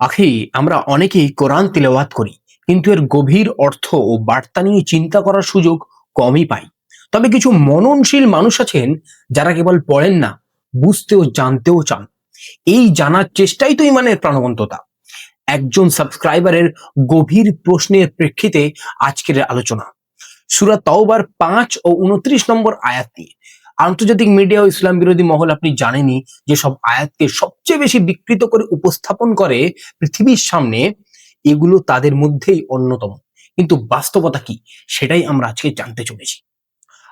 আখি, আমরা অনেকেই কোরআন তিলাওয়াত করি, কিন্তু এর গভীর অর্থ ও বার্তা নিয়ে চিন্তা করার সুযোগ কমই পাই। তবে কিছু মননশীল মানুষ আছেন যারা কেবল পড়েন না বুঝতে ও জানতেও চান। এই জানার চেষ্টাই তো ইমানের প্রাণবন্ততা। একজন সাবস্ক্রাইবারের গভীর প্রশ্নের প্রেক্ষিতে আজকের আলোচনা। সুরা তওবার পাঁচ ও উনত্রিশ নম্বর আয়াত নিয়ে আন্তর্জাতিক মিডিয়া ও ইসলাম বিরোধী মহল আপনি জানেনই যে সব আয়াতকে সবচেয়ে বেশি বিকৃত করে উপস্থাপন করে পৃথিবীর সামনে, এগুলো তাদের মধ্যেই অন্যতম। কিন্তু বাস্তবতা কি? সেটাই আমরা আজকে জানতে চলেছি।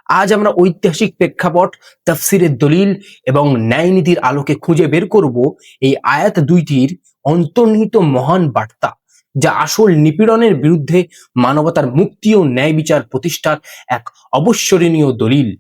আজ আমরা ঐতিহাসিক প্রেক্ষাপট, তফসিরের দলিল এবং ন্যায় নীতির আলোকে খুঁজে বের করব এই আয়াত দুইটির অন্তর্নিহিত মহান বার্তা। যা আসল নিপীড়নের বিরুদ্ধে মানবতার মুক্তি ও ন্যায় বিচার প্রতিষ্ঠার এক অবশ্যরণীয় দলিল।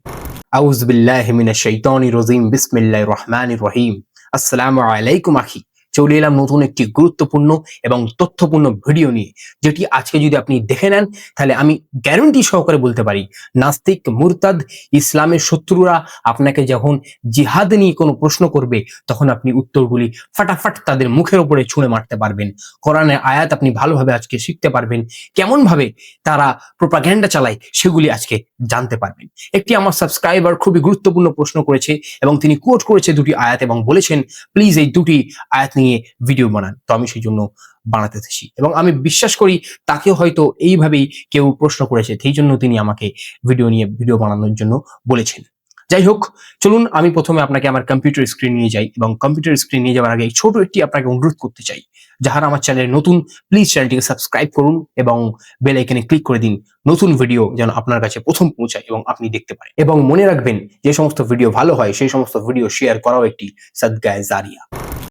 আউজবিল্লাহ হেমিনা মিনাশ শাইতানির রাজিম। বিসমিল্লাহির রহমানির রহিম। আসসালামু আলাইকুম, আখি। চলে এলাম নতুন একটি গুরুত্বপূর্ণ এবং তথ্যপূর্ণ ভিডিও নিয়ে। যেটি আজকে যদি আপনি দেখে নেন, তাহলে আমি গ্যারান্টি সহকারে বলতে পারি, নাস্তিক মুরতাদ ইসলামের শত্রুরা আপনাকে যখন জিহাদ নিয়ে কোনো প্রশ্ন করবে, তখন আপনি উত্তরগুলি ফাটাফাট তাদের মুখের উপরে ছুঁড়ে মারতে পারবেন। কোরআনের আয়াত আপনি ভালোভাবে আজকে শিখতে পারবেন কেমন ভাবে তারা প্রোপাগ্যান্ডা চালায়, সেগুলি আজকে জানতে পারবেন। একটি আমার সাবস্ক্রাইবার খুবই গুরুত্বপূর্ণ প্রশ্ন করেছে এবং তিনি কোট করেছে দুটি আয়াত এবং বলেছেন প্লিজ এই দুটি আয়াত নিয়ে ভিডিও বানান। তো আমি সেই জন্য বানাতে চাইছি। এবং আমি বিশ্বাস করি তাকে হয়তো এইভাবেই কেউ প্রশ্ন করেছে। সেই জন্য তিনি আমাকে ভিডিও নিয়ে ভিডিও বানানোর জন্য বলেছেন। যাই হোক, চলুন আমি প্রথমে আপনাকে আমার কম্পিউটার স্ক্রিন নিয়ে যাই এবং কম্পিউটার স্ক্রিন নিয়ে যাওয়ার আগে ছোট একটি আপনাকে অনুরোধ করতে চাই। যাহারা আমার চ্যানেলে নতুন প্লিজ চ্যানেলটিকে সাবস্ক্রাইব করুন এবং বেল আইকনে ক্লিক করে দিন। নতুন ভিডিও যেন আপনার কাছে প্রথম পৌঁছায় এবং আপনি দেখতে পারেন। এবং মনে রাখবেন, যে সমস্ত ভিডিও ভালো হয়, সেই সমস্ত ভিডিও শেয়ার করাও একটি সদ্গায় জারিয়া।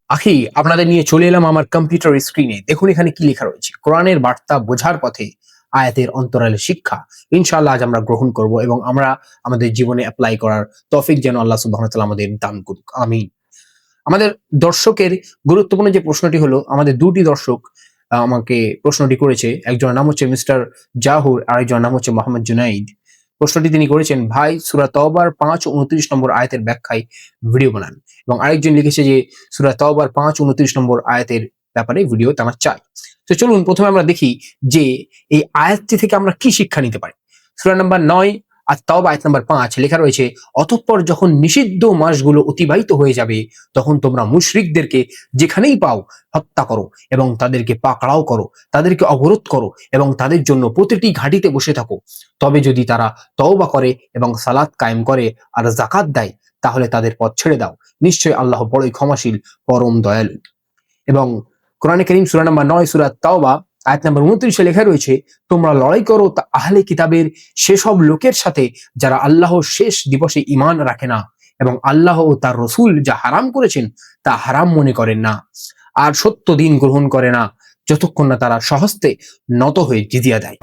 আখি, আপনাদের নিয়ে চলে এলাম আমার কম্পিউটার স্ক্রিনে দেখুন এখানে কি লেখা রয়েছে। কোরআনের বার্তা বোঝার পথে আয়াতের অন্তরালে শিক্ষা। ইনশাআল্লাহ আজ আমরা গ্রহণ করব এবং আমরা আমাদের জীবনে অ্যাপ্লাই করার তফিক যেন আল্লাহ সুবাহ আমাদের দান করুক। আমিন। আমাদের দর্শকের গুরুত্বপূর্ণ যে প্রশ্নটি হলো, আমাদের দুটি দর্শক আমাকে প্রশ্নটি করেছে। একজনের নাম হচ্ছে মিস্টার জাহুর আর একজনের নাম হচ্ছে মোহাম্মদ জুনাইদ। প্রশ্নটি তিনি করেছেন, ভাই, সুরা তওবার পাঁচ উনত্রিশ নম্বর আয়াতের ব্যাখ্যায় ভিডিও বানান। এবং আরেকজন লিখেছে যে, সুরা তওবার পাঁচ উনত্রিশ নম্বর আয়াতের ব্যাপারে ভিডিও আমার চাই। তো চলুন, প্রথমে আমরা দেখি যে এই আয়াতটি থেকে আমরা কি শিক্ষা নিতে পারি। সুরা নাম্বার নয় আর তাও আয়াত নাম্বার পাঁচ লেখা রয়েছে, অতঃপর যখন নিষিদ্ধ মাসগুলো অতিবাহিত হয়ে যাবে, তখন তোমরা মুশরিকদেরকে যেখানেই পাও হত্যা করো এবং তাদেরকে পাকড়াও করো, তাদেরকে অবরোধ করো এবং তাদের জন্য প্রতিটি ঘাটিতে বসে থাকো। তবে যদি তারা তওবা করে এবং সালাত কায়েম করে আর জাকাত দেয়, তাহলে তাদের পথ ছেড়ে দাও। নিশ্চয়ই আল্লাহ বড়ই ক্ষমাশীল, পরম দয়ালু। এবং কোরআনে করিম সুরা নাম্বার নয়, সুরা তাওবা আয়াত নাম্বার উনত্রিশে লেখা রয়েছে, তোমরা লড়াই করো তা আহলে কিতাবের সেসব লোকের সাথে যারা আল্লাহ শেষ দিবসে ইমান রাখে না এবং আল্লাহ ও তার রসুল যা হারাম করেছেন তা হারাম মনে করেন না। আর সত্য দিন গ্রহণ করে না, যতক্ষণ না তারা সহস্তে নত হয়ে জিজিয়া দেয়।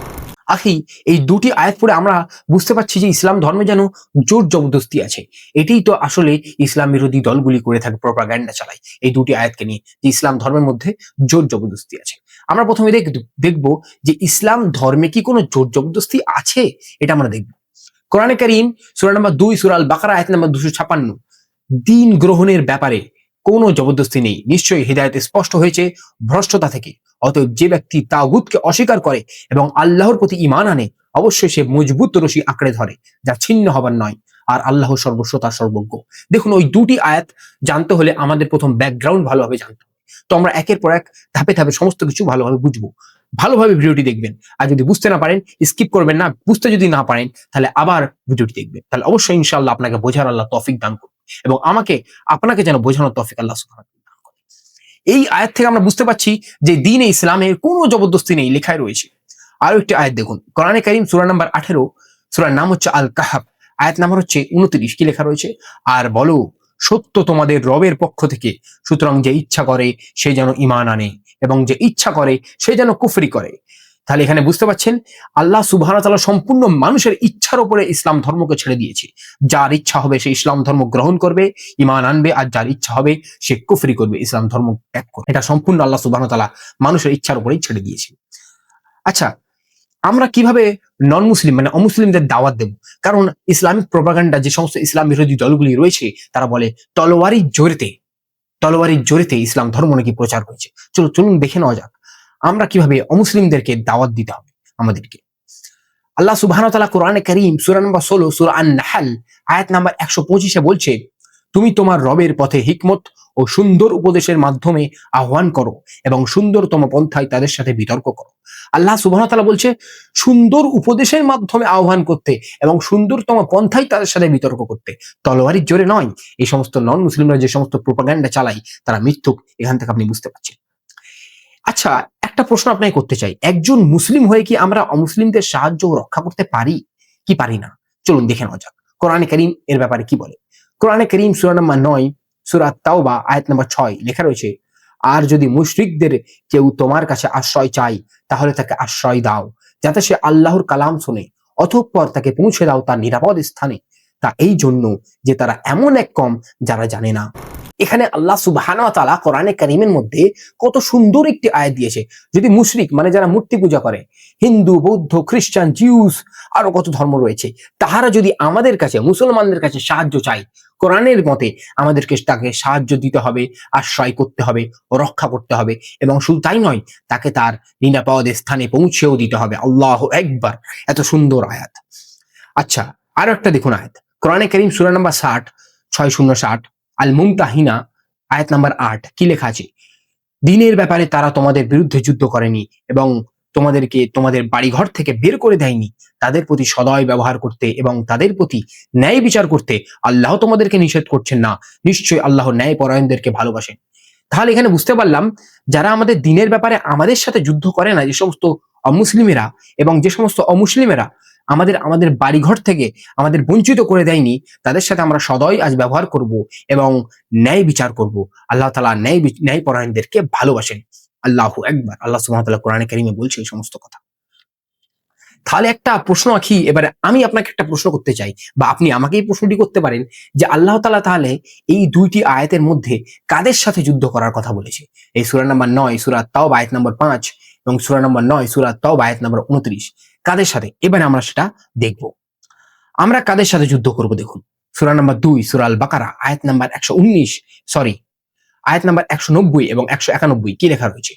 আখি এই দুটি আয়াত পড়ে আমরা বুঝতে পারছি যে ইসলাম ধর্মে যেন জোর জবরদস্তি আছে। এটাই তো আসলে ইসলাম বিরোধী দলগুলি করে থাকে প্রপাগান্ডা চালায়। এই দুটি আয়াতকে নিয়ে যে ইসলাম ধর্মের মধ্যে জোর জবরদস্তি আছে। আমরা প্রথমে দেখ- দেখব যে ইসলাম ধর্মে কি কোনো জোর জবরদস্তি আছে? এটা আমরা দেখব। কোরআনে করিম সুরা নাম্বার দুই সুরাল বাকারা আয়াত নাম্বার দুশো ছাপান্ন। দিন গ্রহণের ব্যাপারে কোনো জবরদস্তি নেই। নিশ্চয়ই হৃদায়তে স্পষ্ট হয়েছে ভ্রষ্টতা থেকে। অতএব যে ব্যক্তি তাগুতকে অস্বীকার করে এবং আল্লাহর প্রতি ইমান আনে, অবশ্যই সে মজবুত রশি আঁকড়ে ধরে, যা ছিন্ন হবার নয়, আর আল্লাহ সর্বস্বতা সর্বজ্ঞ। দেখুন, ওই দুটি আয়াত জানতে হলে আমাদের প্রথম ব্যাকগ্রাউন্ড ভালোভাবে জানতে তো আমরা একের পর এক ধাপে ধাপে সমস্ত কিছু ভালোভাবে বুঝব। ভালোভাবে ভিডিওটি দেখবেন। আর যদি বুঝতে না পারেন স্কিপ করবেন না, বুঝতে যদি না পারেন, তাহলে আবার ভিডিওটি দেখবেন। তাহলে অবশ্যই ইনশাআল্লাহ আপনাকে বোঝার আল্লাহ তফিক দান করুন। এবং আমাকে, আপনাকে যেন বোঝানোর তফিক আল্লাহ করেন। এই আয়াত থেকে আমরা বুঝতে পারছি যে দিনে ইসলামের কোনো জবরদস্তি নেই, লেখায় রয়েছে। আরও একটি আয়াত দেখুন। কোরআনে কারিম সূরা নাম্বার আঠেরো, সূরার নাম হচ্ছে আল কাহাব আয়াত নাম্বার হচ্ছে উনত্রিশ। কি লেখা রয়েছে? আর বলো, সত্য তোমাদের রবের পক্ষ থেকে, সুতরাং যে ইচ্ছা করে, সে যেন ইমান আনে এবং যে ইচ্ছা করে, সে যেন কুফরি করে। তাহলে এখানে বুঝতে পাচ্ছেন আল্লাহ সুবাহ সম্পূর্ণ মানুষের ইচ্ছার উপরে ইসলাম ধর্মকে ছেড়ে দিয়েছে। যার ইচ্ছা হবে সে ইসলাম ধর্ম গ্রহণ করবে ইমান আনবে, আর যার ইচ্ছা হবে সে কুফরি করবে, ইসলাম ধর্ম ত্যাগ করবে। এটা সম্পূর্ণ আল্লাহ সুবাহ তালা মানুষের ইচ্ছার উপরেই ছেড়ে দিয়েছে। আচ্ছা আমরা কীভাবে নন মুসলিম মানে অমুসলিমদের দাওয়াত দেব? কারণ ইসলামিক প্রপাগান্ডা যে সমস্ত ইসলাম বিরোধী দলগুলি রয়েছে, তারা বলে, তলোয়ারি জোরেতে তলোয়ারির জোরেতে ইসলাম ধর্ম নাকি প্রচার হয়েছে চলো, চলুন দেখে নেওয়া যাক। আমরা কীভাবে অমুসলিমদেরকে দাওয়াত দিতে হবে আমাদেরকে? আল্লাহ সুবাহ তালা কোরআনে করিম সুরা নম্বর ষোলো, সুরা নাহাল আয়াত নাম্বার একশো পঁচিশে বলছে, তুমি তোমার রবের পথে হিকমত ও সুন্দর উপদেশের মাধ্যমে আহ্বান করো এবং সুন্দরতম পন্থায় তাদের সাথে বিতর্ক করো। আল্লাহ সুবাহ তালা বলছে, সুন্দর উপদেশের মাধ্যমে আহ্বান করতে এবং সুন্দরতম পন্থায় তাদের সাথে বিতর্ক করতে। তলোয়ারির জোরে নয়, এই সমস্ত নন মুসলিমরা যে সমস্ত প্রোপাগ্যান্ডা চালায়, তারা মিথ্যুক এখান থেকে আপনি বুঝতে পারছেন। আচ্ছা একটা প্রশ্ন আপনাকে করতে চাই। একজন মুসলিম হয়ে কি আমরা অমুসলিমদের সাহায্য রক্ষা করতে পারি? কি পারি না? চলুন দেখে নেওয়া যাক। কোরআনে করিম এর ব্যাপারে কি বলে? কোরআনে করিম সুরা নম্বর নয়, সুরা তাওবা, আয়াত নম্বর ছয় লেখা রয়েছে, আর যদি মুশরিকদের কেউ তোমার কাছে আশ্রয় চাই তাহলে তাকে আশ্রয় দাও, যাতে সে আল্লাহর কালাম শুনে, অতঃপর তাকে পৌঁছে দাও তার নিরাপদ স্থানে। তা এই জন্য যে তারা এমন এক কম যারা জানে না। এখানে আল্লাহ সুবহানাহু ওয়া তাআলা কোরআনে কারিমের মধ্যে কত সুন্দর একটি আয়াত দিয়েছে। যদি মুশরিক মানে যারা মূর্তি পূজা করে, হিন্দু, বৌদ্ধ, খ্রিস্টান, জিউস, আরও কত ধর্ম রয়েছে, তাহারা যদি আমাদের কাছে, মুসলমানদের কাছে সাহায্য চায়, কোরআনের মতে আমাদেরকে তাকে সাহায্য দিতে হবে, আশ্রয় করতে হবে, রক্ষা করতে হবে, এবং শুধু তাই নয়, তাকে তার নিরাপদ স্থানে পৌঁছেও দিতে হবে। আল্লাহ একবার এত সুন্দর আয়াত। আচ্ছা আরও একটা দেখুন আয়াত। কোরআনে করিম সুরা নাম্বার ষাট, ছয় শূন্য ষাট। আল মুমতাহিনা আয়াত নাম্বার আট, কি লেখা আছে? দিনের ব্যাপারে তারা তোমাদের বিরুদ্ধে যুদ্ধ করেনি এবং তোমাদেরকে তোমাদের বাড়িঘর থেকে বের করে দেয়নি। তাদের প্রতি সদয় ব্যবহার করতে এবং তাদের প্রতি ন্যায় বিচার করতে আল্লাহ তোমাদেরকে নিষেধ করছেন না। নিশ্চয়ই আল্লাহ ন্যায় পরায়ণদেরকে ভালোবাসেন। তাহলে এখানে বুঝতে পারলাম, যারা আমাদের দিনের ব্যাপারে আমাদের সাথে যুদ্ধ করে না, যে সমস্ত অমুসলিমেরা এবং যে সমস্ত অমুসলিমেরা আমাদের আমাদের বাড়িঘর থেকে আমাদের বঞ্চিত করে দেয়নি, তাদের সাথে আমরা সদয় আজ ব্যবহার করব এবং ন্যায় বিচার করব। আল্লাহ তালা ন্যায় ন্যায় পরায়ণদেরকে ভালোবাসেন। আল্লাহ একবার আল্লাহ সুহামতাল্লাহ কোরআনে কারিমে বলছে এই সমস্ত কথা। তাহলে একটা প্রশ্ন আঁকি, এবারে আমি আপনাকে একটা প্রশ্ন করতে চাই, বা আপনি আমাকে এই প্রশ্নটি করতে পারেন যে আল্লাহ তালা তাহলে এই দুইটি আয়াতের মধ্যে কাদের সাথে যুদ্ধ করার কথা বলেছে? এই সুরা নাম্বার নয়, সুরা তাও আয়াত নম্বর পাঁচ এবং সুরা নম্বর নয়, সুরা তাও আয়াত নম্বর উনত্রিশ। কাদের সাথে? এবারে আমরা সেটা দেখব। আমরা কাদের সাথে যুদ্ধ করব দেখুন? সুরা নাম্বার দুই সুরাল বাকারা আয়াত নাম্বার একশো উনিশ সরি আয়াত নাম্বার একশো নব্বই এবং একশো একানব্বই, কি লেখা রয়েছে?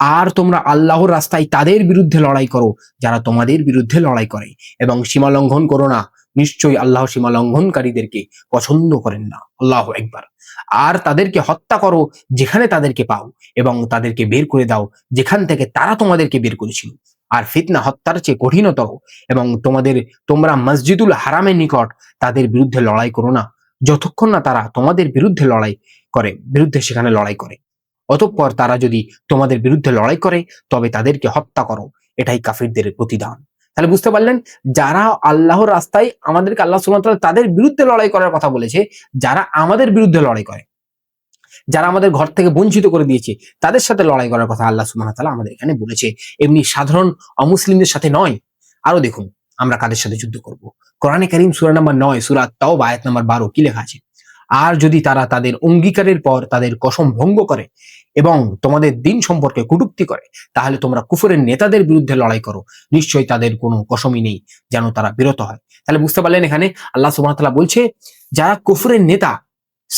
আর তোমরা আল্লাহর রাস্তায় তাদের বিরুদ্ধে লড়াই করো, যারা তোমাদের বিরুদ্ধে লড়াই করে, এবং সীমা লঙ্ঘন করো না। নিশ্চয়ই আল্লাহ সীমা লঙ্ঘনকারীদেরকে পছন্দ করেন না। আল্লাহ একবার আর তাদেরকে হত্যা করো, যেখানে তাদেরকে পাও, এবং তাদেরকে বের করে দাও, যেখান থেকে তারা তোমাদেরকে বের করেছিল। আর ফিতনা হত্যার চেয়ে কঠিনতর এবং তোমাদের, তোমরা মসজিদুল হারামের নিকট তাদের বিরুদ্ধে লড়াই করো না। যতক্ষণ না তারা তোমাদের বিরুদ্ধে লড়াই করে, বিরুদ্ধে সেখানে লড়াই করে। অতঃপর তারা যদি তোমাদের বিরুদ্ধে লড়াই করে, তবে তাদেরকে হত্যা করো। এটাই কাফিরদের প্রতিদান। তাহলে বুঝতে পারলেন? যারা আল্লাহর রাস্তায় আমাদেরকে আল্লাহ সুবহানাহু তাদের বিরুদ্ধে লড়াই করার কথা বলেছে, যারা আমাদের বিরুদ্ধে লড়াই করে যারা আমাদের ঘর থেকে বঞ্চিত করে দিয়েছে, তাদের সাথে লড়াই করার কথা আল্লাহ সুবহানাহু তাআলা আমাদের এখানে বলেছে। এমনি সাধারণ অমুসলিমদের সাথে নয়, আরও দেখুন আমরা কাদের সাথে যুদ্ধ করব। কোরআনে কারীম সূরা নাম্বার নয়, সূরা তাওবা আয়াত নাম্বার বারো কি লেখা আছে? আর যদি তারা তাদের অঙ্গীকারের পর তাদের কসম ভঙ্গ করে এবং তোমাদের দিন সম্পর্কে কটূক্তি করে, তাহলে তোমরা কুফরের নেতাদের বিরুদ্ধে লড়াই করো। নিশ্চয়ই তাদের কোনো কসমই নেই যেন তারা বিরত হয়। তাহলে বুঝতে পারলেন এখানে আল্লাহ সুবহানাহু তাআলা বলছে, যারা কুফরের নেতা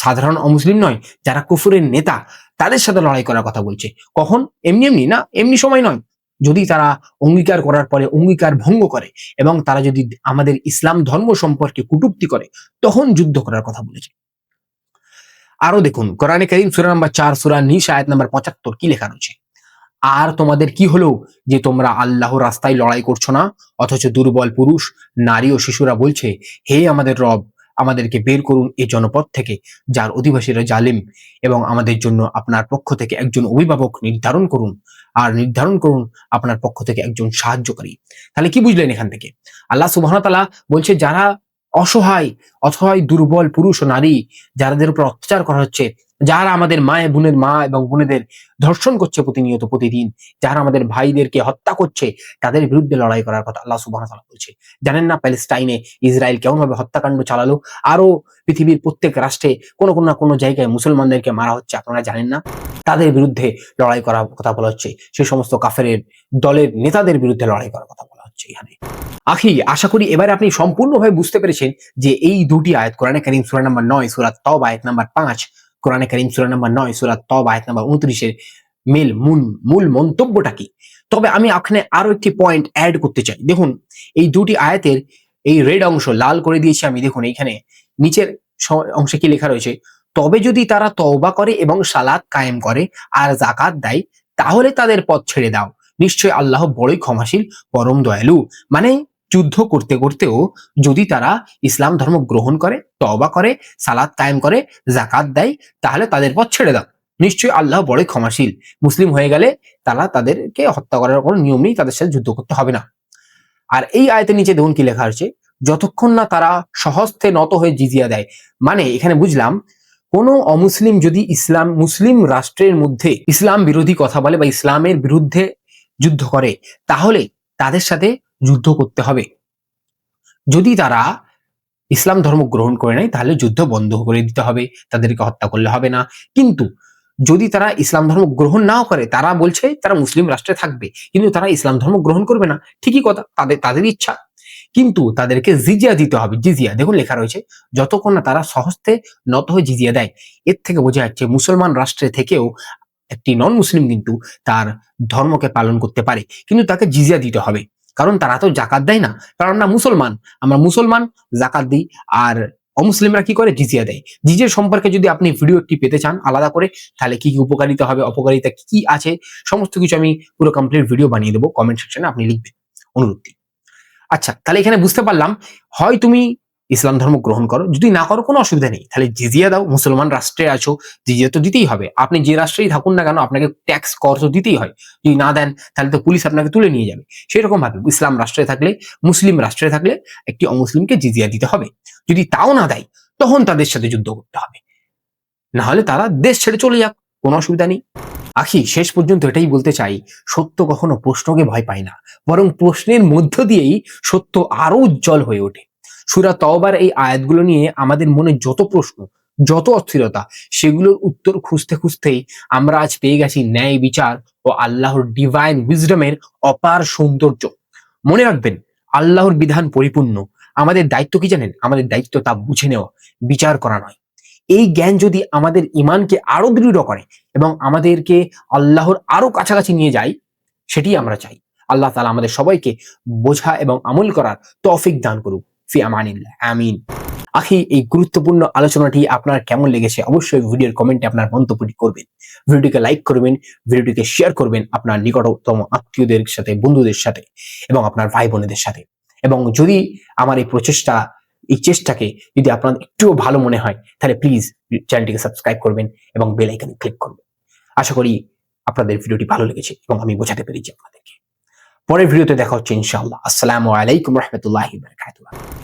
সাধারণ অমুসলিম নয়, যারা কুফুরের নেতা, তাদের সাথে লড়াই করার কথা বলছে। কখন? এমনি এমনি না, এমনি সময় নয়। যদি তারা অঙ্গীকার করার পরে অঙ্গীকার ভঙ্গ করে এবং তারা যদি আমাদের ইসলাম ধর্ম সম্পর্কে কটূক্তি করে, তখন যুদ্ধ করার কথা বলেছে। আরও দেখুন, কোরআনে করিম সূরা নাম্বার চার, সূরা নিশ আয়াত নাম্বার পঁচাত্তর কি লেখা রয়েছে? আর তোমাদের কি হলো যে তোমরা আল্লাহ রাস্তায় লড়াই করছ না? অথচ দুর্বল পুরুষ, নারী ও শিশুরা বলছে, হে আমাদের রব আমাদেরকে বের করুন এই জনপদ থেকে, যার অধিবাসীরা জালিম এবং আমাদের জন্য আপনার পক্ষ থেকে একজন অভিভাবক নির্ধারণ করুন। আর নির্ধারণ করুন আপনার পক্ষ থেকে একজন সাহায্যকারী। তাহলে কি বুঝলেন এখান থেকে? আল্লাহ সুবাহতালা বলছে, যারা অসহায় অসহায় দুর্বল পুরুষ ও নারী, যাদের উপর অত্যাচার করা হচ্ছে যারা আমাদের মায়ে বোনের মা এবং বোনেদের ধর্ষণ করছে প্রতিনিয়ত প্রতিদিন, যারা আমাদের ভাইদেরকে হত্যা করছে, তাদের বিরুদ্ধে লড়াই করার কথা আল্লাহ সুবাহ বলছে। জানেন না প্যালেস্টাইনে ইসরায়েল কেমন ভাবে হত্যাকাণ্ড চালালো? আরও পৃথিবীর প্রত্যেক রাষ্ট্রে কোনো কোনো না কোনো জায়গায় মুসলমানদেরকে মারা হচ্ছে, আপনারা জানেন না? তাদের বিরুদ্ধে লড়াই করার কথা বলা হচ্ছে, সে সমস্ত কাফের দলের নেতাদের বিরুদ্ধে লড়াই করার কথা বলা হচ্ছে এখানে। আখি, আশা করি এবারে আপনি সম্পূর্ণভাবে বুঝতে পেরেছেন যে এই দুটি আয়াত কোরআনে কারিম সূরা নাম্বার নয়, সূরা তওবা আয়াত নাম্বার পাঁচ কোরআনে কারিম সুরা নাম্বার নয়, সুরা তব আয়াত নাম্বার উনত্রিশের মেল মূল মূল মন্তব্যটা কি? তবে আমি এখানে আরও একটি পয়েন্ট অ্যাড করতে চাই। দেখুন, এই দুটি আয়াতের এই রেড অংশ লাল করে দিয়েছি আমি। দেখুন, এইখানে নিচের অংশে কি লেখা রয়েছে? তবে যদি তারা তওবা করে এবং সালাত কায়েম করে আর জাকাত দেয়, তাহলে তাদের পথ ছেড়ে দাও। নিশ্চয় আল্লাহ বড়ই ক্ষমাশীল, পরম দয়ালু। মানে যুদ্ধ করতে করতেও যদি তারা ইসলাম ধর্ম গ্রহণ করে, তওবা করে, সালাত কায়েম করে জাকাত দেয়, তাহলে তাদের পথ ছেড়ে দাও। নিশ্চয়ই আল্লাহ বড় ক্ষমাশীল। মুসলিম হয়ে গেলে তারা তাদেরকে হত্যা করার কোনো নিয়ম নেই, তাদের সাথে যুদ্ধ করতে হবে না। আর এই আয়তের নিচে দেখুন কি লেখা আছে, যতক্ষণ না তারা সহস্তে নত হয়ে জিজিয়া দেয়। মানে এখানে বুঝলাম, কোনো অমুসলিম যদি ইসলাম, মুসলিম রাষ্ট্রের মধ্যে ইসলাম বিরোধী কথা বলে বা ইসলামের বিরুদ্ধে যুদ্ধ করে, তাহলে তাদের সাথে যুদ্ধ করতে হবে। যদি তারা ইসলাম ধর্ম গ্রহণ করে নেয়, তাহলে যুদ্ধ বন্ধ করে দিতে হবে, তাদেরকে হত্যা করলে হবে না। কিন্তু যদি তারা ইসলাম ধর্ম গ্রহণ নাও করে, তারা বলছে তারা মুসলিম রাষ্ট্রে থাকবে, কিন্তু তারা ইসলাম ধর্ম গ্রহণ করবে না। ঠিকই কথা, তাদের তাদের ইচ্ছা। কিন্তু তাদেরকে জিজিয়া দিতে হবে, জিজিয়া। দেখুন লেখা রয়েছে, যতক্ষণ না তারা সহস্তে নত হয়ে জিজিয়া দেয়, এর থেকে বোঝা যাচ্ছে মুসলমান রাষ্ট্রে থেকেও একটি নন মুসলিম কিন্তু তার ধর্মকে পালন করতে পারে, কিন্তু তাকে জিজিয়া দিতে হবে। কারণ তারা তো জাকাত দেয় না। কারণ না মুসলমান, আমরা মুসলমান, জাকাত দিই, আর অমুসলিমরা কি করে? জিজিয়া দেয়। জিজিয়া সম্পর্কে যদি আপনি ভিডিও একটি পেতে চান আলাদা করে, তাহলে কি কি উপকারিতা হবে, অপকারিতা কি কি আছে, সমস্ত কিছু আমি পুরো কমপ্লিট ভিডিও বানিয়ে দেবো। কমেন্ট সেকশনে আপনি লিখবেন। অনুরোধটি আচ্ছা তাহলে এখানে বুঝতে পারলাম, হয় তুমি ইসলাম ধর্ম গ্রহণ করো। যদি না করো, কোনো অসুবিধা নেই। তাহলে জিজিয়া দাও, মুসলমান রাষ্ট্রে আছো, জিজিয়া তো দিতেই হবে। আপনি যে রাষ্ট্রেই থাকুন না কেন, আপনাকে ট্যাক্স কর তো দিতেই হয়। যদি না দেন, তাহলে তো পুলিশ আপনাকে তুলে নিয়ে যাবে। সেই রকম ভাবে ইসলাম রাষ্ট্রে থাকলে, মুসলিম রাষ্ট্রে থাকলে একটি অমুসলিমকে জিজিয়া দিতে হবে। যদি তাও না দেয়, তখন তাদের সাথে যুদ্ধ করতে হবে। না হলে তারা দেশ ছেড়ে চলে যাক, কোনো অসুবিধা নেই। আখি, শেষ পর্যন্ত এটাই বলতে চাই, সত্য কখনো প্রশ্নকে ভয় পায় না। বরং প্রশ্নের মধ্য দিয়েই সত্য আরও উজ্জ্বল হয়ে ওঠে। সুরা তওবার এই আয়াতগুলো নিয়ে আমাদের মনে যত প্রশ্ন, যত অস্থিরতা, সেগুলোর উত্তর খুঁজতে খুঁজতেই আমরা আজ পেয়ে গেছি ন্যায় বিচার ও আল্লাহর ডিভাইন উইজডমের অপার সৌন্দর্য। মনে রাখবেন, আল্লাহর বিধান পরিপূর্ণ। আমাদের দায়িত্ব কি জানেন? আমাদের দায়িত্ব তা বুঝে নেওয়া, বিচার করা নয়। এই জ্ঞান যদি আমাদের ইমানকে আরও দৃঢ় করে এবং আমাদেরকে আল্লাহর আরও কাছাকাছি নিয়ে যায় সেটি আমরা চাই। আল্লাহ তালা আমাদের সবাইকে বোঝা এবং আমল করার তৌফিক দান করুক। ফি আমানিল্লাহ, আমিন। আখি, এই গুরুত্বপূর্ণ আলোচনাটি আপনার কেমন লেগেছে অবশ্যই ভিডিওর কমেন্টে আপনার মন্তব্যটি করবেন। ভিডিওটিকে লাইক করবেন, ভিডিওটিকে শেয়ার করবেন আপনার নিকটতম আত্মীয়দের সাথে, বন্ধুদের সাথে এবং আপনার ভাই বোনেদের সাথে। এবং যদি আমার এই প্রচেষ্টা, এই চেষ্টাকে যদি আপনার একটুও ভালো মনে হয়, তাহলে প্লিজ চ্যানেলটিকে সাবস্ক্রাইব করবেন এবং বেল আইকনে ক্লিক করবেন। আশা করি আপনাদের ভিডিওটি ভালো লেগেছে এবং আমি বোঝাতে পেরেছি আপনাদেরকে। পরের ভিডিওতে দেখা হচ্ছে ইনশাআল্লাহ। আসসালামু আলাইকুম রহমতুল্লাহ বারাকাতুহু।